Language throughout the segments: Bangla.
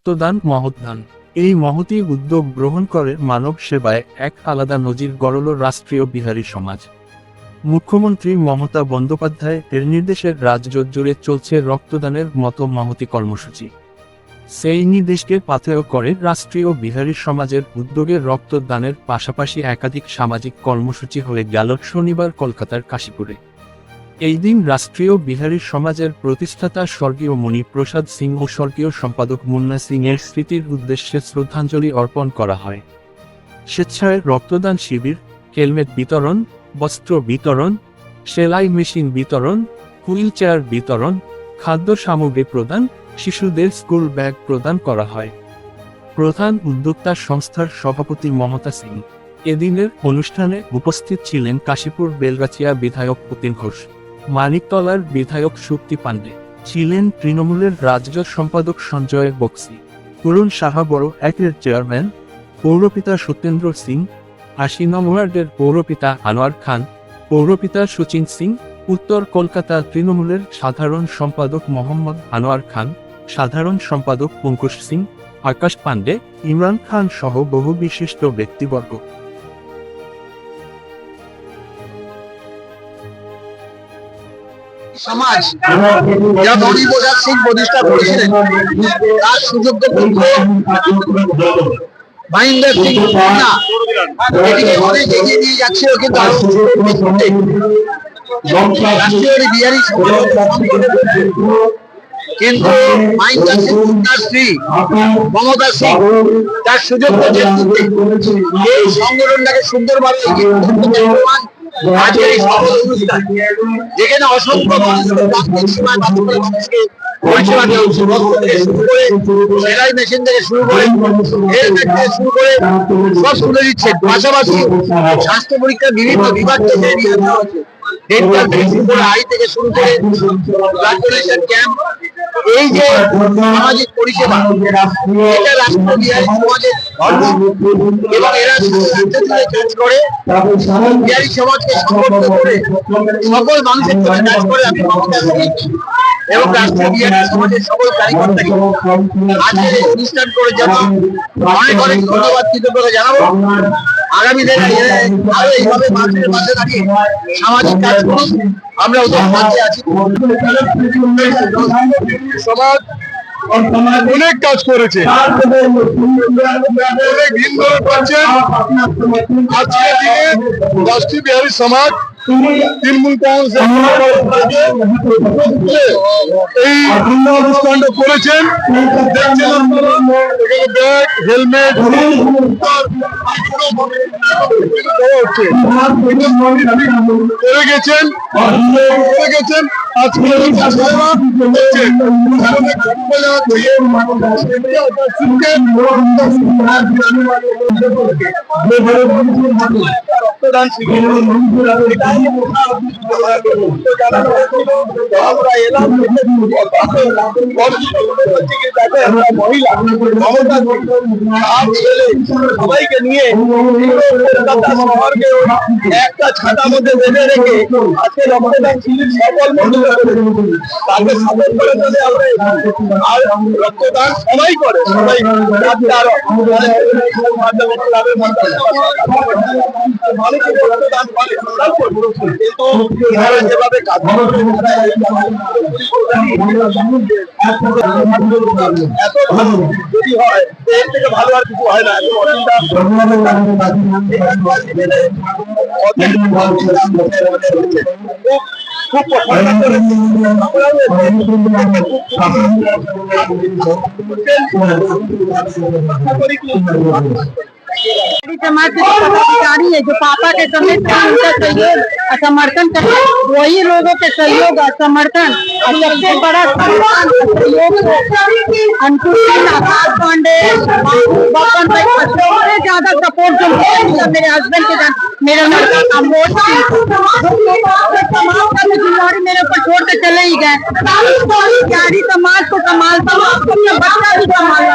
রক্তদান, মহৎদান। এই মহতি উদ্যোগ গ্রহণ করে মানব সেবায় এক আলাদা নজির গড়ল রাষ্ট্রীয় বিহারী সমাজ। মুখ্যমন্ত্রী মমতা বন্দ্যোপাধ্যায় এর নির্দেশে রাজ্য জুড়ে চলছে রক্তদানের মতো মহতি কর্মসূচি। সেই নির্দেশকে পাথেয় করে রাষ্ট্রীয় বিহারী সমাজের উদ্যোগে রক্তদানের পাশাপাশি একাধিক সামাজিক কর্মসূচি হয়ে গেল শনিবার কলকাতার কাশীপুরে। এই দিন রাষ্ট্রীয় বিহারী সমাজের প্রতিষ্ঠাতা স্বর্গীয় মণি প্রসাদ সিং ও স্বর্গীয় সম্পাদক মুন্না সিং এর স্মৃতির উদ্দেশ্যে শ্রদ্ধাঞ্জলি অর্পণ করা হয়। স্বেচ্ছায় রক্তদান শিবির, হেলমেট বিতরণ, বস্ত্র বিতরণ, সেলাই মেশিন বিতরণ হুইল চেয়ার বিতরণ, খাদ্য সামগ্রী প্রদান, শিশুদের স্কুল ব্যাগ প্রদান করা হয়। প্রধান উদ্যোক্তা সংস্থার সভাপতি মমতা সিং। এদিনের অনুষ্ঠানে উপস্থিত ছিলেন কাশীপুর বেলগাছিয়া বিধায়ক পুতিন ঘোষ। মানিকতলার বিধায়ক শক্তি পাণ্ডে ছিলেন তৃণমূলের রাজ্য সম্পাদক সঞ্জয় বক্সি। তরুণ সাহা বড় একের চেয়ারম্যান, পৌরপিতা সত্যেন্দ্র সিং আশি নং ওয়ার্ডের পৌরপিতা আনোয়ার খান, পৌরপিতা সচিন সিং, উত্তর কলকাতা তৃণমূলের সাধারণ সম্পাদক মোহাম্মদ আনোয়ার খান, সাধারণ সম্পাদক পঙ্কজ সিং, আকাশ পাণ্ডে ইমরান খান সহ বহু বিশিষ্ট ব্যক্তিবর্গ। সমাজ যা সিং প্রতিষ্ঠা করেছিলেন তার সুযোগ্য সিং এটিকে অনেক এগিয়ে নিয়ে যাচ্ছিল কিন্তু আরও মমতা সিং তার নেতৃত্বে এই সংগঠনটাকে সুন্দরভাবে যেখানে অসংখ্য পরিষেবা দেওয়া শুরু করে সেলাই মেশিন থেকে শুরু করে হেলমেট থেকে শুরু করে সব তুলে দিচ্ছে। পাশাপাশি স্বাস্থ্য পরীক্ষা বিভিন্ন বিভাগ থেকে নিয়ে আসা হচ্ছে। ডেন্টাল আই থেকে শুরু করে ক্যাম্প এই যে সামাজিক পরিষেবা এটা রাষ্ট্র বিহারী সমাজের ধর্ম এবং এরা জুড়ে কাজ করে। বিহারী সমাজকে সংগঠিত করে। সকল মানুষের জন্য কাজ করে আমি মমতা এবং রাষ্ট্রীয় বিহারী সমাজের সকল কারিগরটাকে আজকের এই অনুষ্ঠান করে জন্য অনেক অনেক ধন্যবাদ কৃতজ্ঞতা জানাব। আগামী দিনে আরও এইভাবে পাশে দাঁড়িয়ে সামাজিক কাজ করুন আমরা ওদের আছি। সমাজ অনেক কাজ করেছে। অনেক বিহারী সমাজ, তৃণমূল কংগ্রেস এই করেছেন। ব্যাগ হেলমেট করে গেছেন করে গেছেন আজকে রক্তদান শিবির আমরা এলাম মহিলা সবাইকে নিয়ে একটা ছাতার মধ্যে সবাই করে সবাই ক্লাবের মাধ্যমে এরা যেভাবে কাজ করে, এত ভালো যদি হয় এর থেকে ভালো আর কিছু হয় না এত অচিন্তা খুব খুব প্রশংসা করেছি। আমরাও हमारी समाज के जो पदाधिकारी है जो पापा के समेत थे, उनका सहयोग और समर्थन करते वही लोगों के सहयोग और समर्थन और सबसे बड़ा सम्मान ज़्यादा सपोर्ट जो मेरे हस्बैंड के साथ, मेरा लड़का तो मेरे ऊपर छोड़ के चले ही गए। समाज को संभालता हूँ बच्चा भी संभालता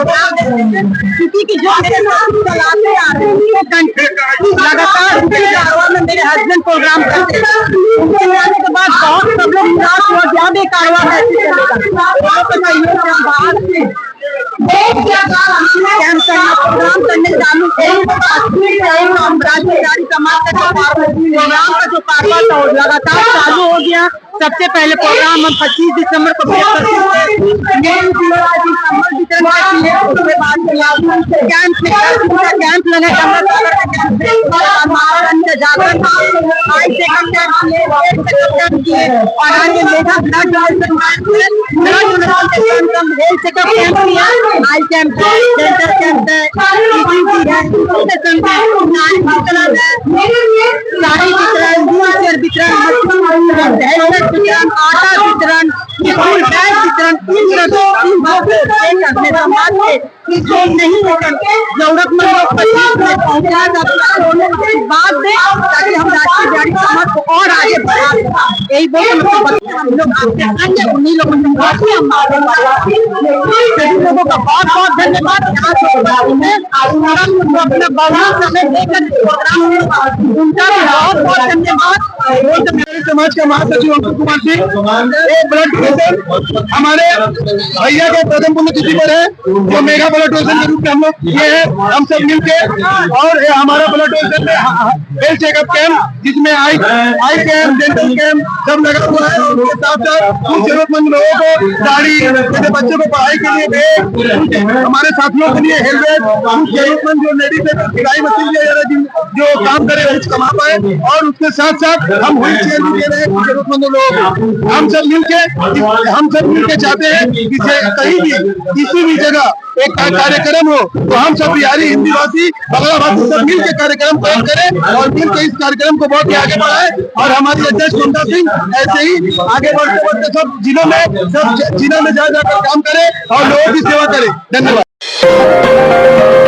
क्योंकि कि जो मेरे साथ चलाते आ रहे हैं वो लगातार उनके कारवा में मेरे हस्बैंड प्रोग्राम करते उनके जाने के बाद बहुत सब लोग निराश हुआ कि अब ये कारवा कैसे चलेगा प्रोग्राम करने चालू हम राज्यदारी समाज का जो प्रोग्राम का जो कारवा था लगातार चालू हो गया सबसे पहले प्रोग्राम हम 25 दिसंबर को कैंप कैंप लगा जागरण आई चेकअप कैंप किए और आज mega blood health checkup camp किया आई कैंप सेंटर कैंप है साड़ी वितरण व्हीलचेयर वितरण आटा वितरण स्कूल बैग वितरण को जो नहीं होकर जरूरतमंद लोग तक में पहुँचा जाता है बाद में ताकि हम राष्ट्रीय जारी समाज को और आगे बढ़ा यही बोल हम लोग आपके संग उन्हीं लोगों से लोगों का बहुत बहुत धन्यवाद। यहाँ से अपना बहुत समय देकर समाज का महासचिव अंकुर कुमार सिंह ब्लड डोनेशन हमारे भैया के प्रथम पुण्यतिथि पर है जो मेगा ब्लड डोनेशन के रूप में हम लोग ये है, हम सब मिलके, और ये हमारा ब्लड डोनेशन में हेल्थ चेकअप कैंप जिसमें eye eye camp dental camp सब लगा हुआ है उसके साथ साथ जरूरतमंद लोगों को गाड़ी बच्चों को पढ़ाई के लिए हमारे साथियों के लिए हेलमेट जो लेडीज़ सिलाई मशीन जो काम करे कुछ कमा पाए और उसके साथ साथ हम भी दे रहे हैं जरूरतमंद लोग। हम सब मिल के हम सब मिल के चाहते हैं कि कहीं भी, किसी भी जगह एक कार्यक्रम हो तो हम सब बिहारी हिंदी भाषी बंगला भाषी सब मिल के कार्यक्रम तय करें और मिल के इस कार्यक्रम को बहुत ही आगे बढ़ाए और हमारे अध्यक्ष कुंदा सिंह ऐसे ही आगे बढ़ते बढ़ते सब जिलों में, सब जिलों में जा जाकर काम करे और लोगों की सेवा करे। धन्यवाद।